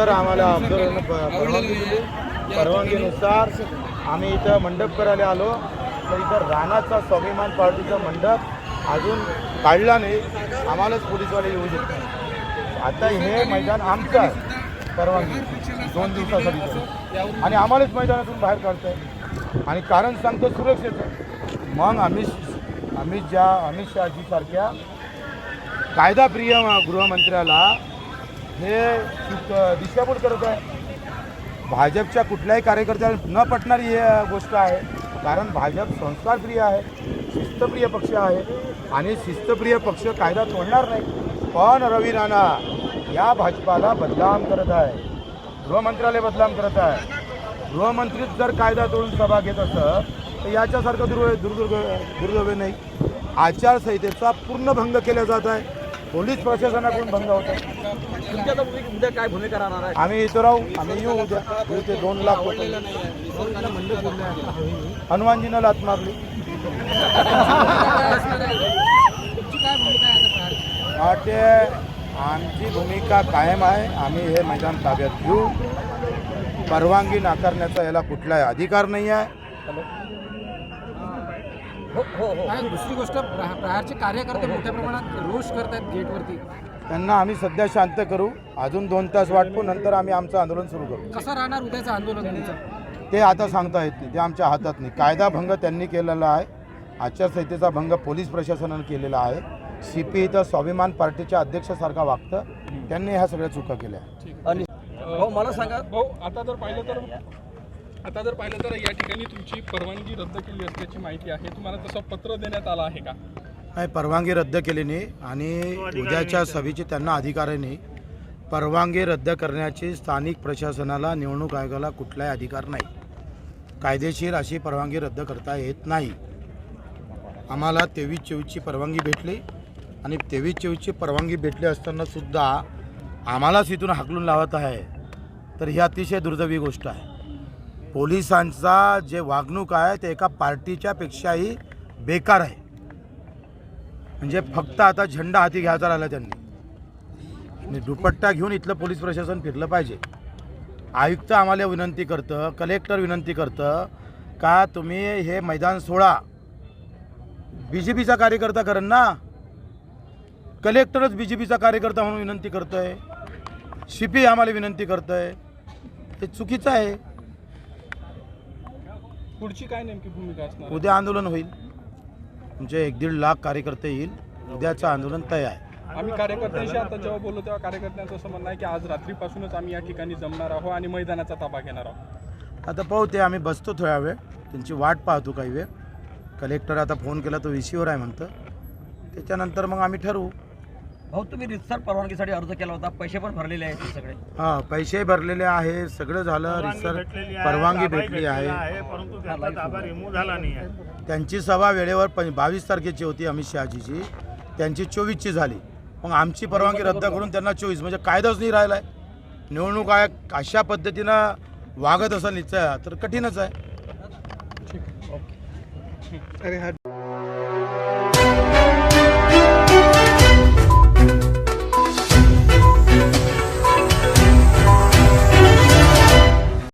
नंतर आम्हाला प- परवानगी दिली. परवानगीनुसार आम्ही इथं मंडप करायला आलो. तर इथं राणाचा स्वाभिमान पार्टीचा मंडप अजून काढला नाही. आम्हालाच पोलीसवाले येऊ देत आता हे मैदान आमचं आहे. परवानगी. दोन दिवसासाठी आणि आम्हालाच मैदानातून बाहेर काढतंय. आणि कारण सांगतो सुरक्षेचं. मग अमित अमित ज्या अमित शहाजीसारख्या कायदाप्रिय गृहमंत्र्याला हे दिशाभूल करत आहे. भाजपच्या कुठल्याही कार्यकर्त्याला न पटणारी ही गोष्ट आहे. कारण भाजप संस्कारप्रिय आहे शिस्तप्रिय पक्ष आहे आणि शिस्तप्रिय पक्ष कायदा तोडणार नाही. पण रवी राणा या भाजपाला बदनाम करत आहे. गृहमंत्र्याला बदनाम करत आहे. गृहमंत्रीच जर कायदा तोडून सभा घेत असं तर याच्यासारखं दुर्व दुर्दुर्ग दुर्दैव नाही. आचारसंहितेचा पूर्ण भंग केला जात आहे. पोलीस प्रशासनाकडून भंग होत आहे. तुमच्या आता तुम्ही उद्या काय भूमिका राहणार आहे? आम्ही इथं राहू आम्ही येऊ उद्या. ते दोन लाख होते हनुमानजीनं लात मारली. वाटते आमची भूमिका कायम आहे. आम्ही हे मैदान ताब्यात घेऊ. परवानगी नाकारण्याचा याला कुठलाही अधिकार नाही आहे. हो हो हो. आणि दुसरी गोष्ट प्रहा- प्रहारचे कार्यकर्ते मोठ्या प्रमाणात रोष करतायत गेटवरती. त्यांना आम्ही सध्या शांत करू. अजून दोन तास वाटतो नंतर आम्ही आमचं आंदोलन सुरू करू. कसं राहणार उद्याचं आंदोलन तुमचं? ते आता सांगता येत नाही ते आमच्या हातात नाही. कायदा भंग त्यांनी केलेला आहे. आचारसंहितेचा भंग पोलीस प्रशासनानं केलेला आहे. सी पी इथं स्वाभिमान पार्टीच्या अध्यक्षासारखा वागतं. त्यांनी ह्या सगळ्या चुका केल्या. आणि हो मला सांगा भाऊ आता जर पाहिलं तर आता जर पाहिलं तर या ठिकाणी तुमची परवानगी रद्द केली असल्याची माहिती आहे. तुम्हाला तसं पत्र देण्यात आलं आहे का? नाही परवानगी रद्द केली नाही आणि उद्याच्या सभेची त्यांना अधिकार नाही. परवानगी रद्द करण्याची स्थानिक प्रशासनाला निवडणूक आयोगाला कुठलाही अधिकार नाही. कायदेशीर अशी परवानगी रद्द करता येत नाही. आम्हाला तेवीस चोवीसची परवानगी भेटली आणि तेवीस चोवीसची परवानगी भेटली असतानासुद्धा आम्हालाच इथून हाकलून लावत आहे. तर ही अतिशय दुर्दैवी गोष्ट आहे. पोलिसांचा जे वागणूक आहे ते एका पार्टीच्या पेक्षाही बेकार आहे. म्हणजे फक्त आता झेंडा हाती घ्यायचा राहिला त्यांनी. आणि दुपट्टा घेऊन इथलं पोलीस प्रशासन फिरलं पाहिजे. आयुक्त आम्हाला विनंती करतं कलेक्टर विनंती करतं का तुम्ही हे मैदान सोडा. बी जे पीचा कार्यकर्ता करण ना. कलेक्टरच बी जे पीचा कार्यकर्ता म्हणून विनंती करतोय. सी पी आम्हाला विनंती करतोय. ते चुकीचं आहे. पुढची काय नेमकी भूमिका असणार उद्या आंदोलन होईल. तुमचे एक दीड लाख कार्यकर्ते येईल. उद्याचं आंदोलन तय आहे. आम्ही कार्यकर्त्यांशी आता जेव्हा बोललो तेव्हा कार्यकर्त्यांचं असं म्हणणं आहे की आज रात्रीपासूनच आम्ही या ठिकाणी जमणार आहोत आणि मैदानाचा ताबा घेणार आहोत. आता पाहू ते आम्ही बसतो थोड्या वेळ. त्यांची वाट पाहतो काही वेळ. कलेक्टर आता फोन केला तो व्ही सीवर आहे म्हणतं. त्याच्यानंतर मग आम्ही ठरवू. भाऊ तुम्ही रितसर परवानगीसाठी अर्ज केला होता. पैसे पण भरलेले आहेत ते सगळे. हां पैसे भरलेले आहे सगळं झालं. रिसर परवानगी भेटली आहे. परंतु त्याचा ताबा रिमूव्ह झाला नाही आहे. त्यांची सभा वेळेवर प बावीस तारखेची होती अमित शहाजीची. त्यांची चोवीसची झाली. मग आमची परवानगी रद्द करून त्यांना चोवीस. म्हणजे कायदाच नाही राहिला आहे निवडणूक आयोग अशा पद्धतीनं वागत असेल निश्चय तर कठीणच आहे.